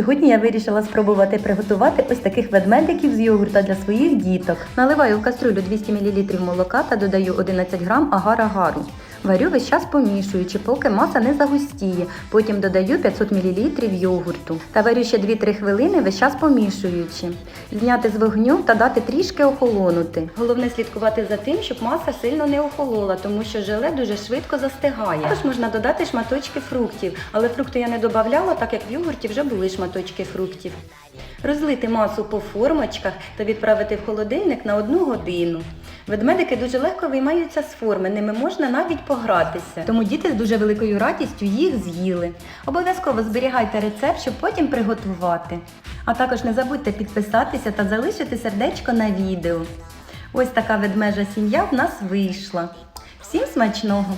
Сьогодні я вирішила спробувати приготувати ось таких ведмедиків з йогурта для своїх діток. Наливаю в кастрюлю 200 мл молока та додаю 11 г агар-агару. Варю весь час помішуючи, поки маса не загустіє. Потім додаю 500 мл йогурту. Та варю ще 2-3 хвилини весь час помішуючи. Зняти з вогню та дати трішки охолонути. Головне слідкувати за тим, щоб маса сильно не охолола, тому що желе дуже швидко застигає. Також можна додати шматочки фруктів, але фрукти я не додавала, так як в йогурті вже були шматочки фруктів. Розлити масу по формочках та відправити в холодильник на одну годину. Ведмедики дуже легко виймаються з форми, ними можна навіть погратися. Тому діти з дуже великою радістю їх з'їли. Обов'язково зберігайте рецепт, щоб потім приготувати. А також не забудьте підписатися та залишити сердечко на відео. Ось така ведмежа сім'я в нас вийшла. Всім смачного!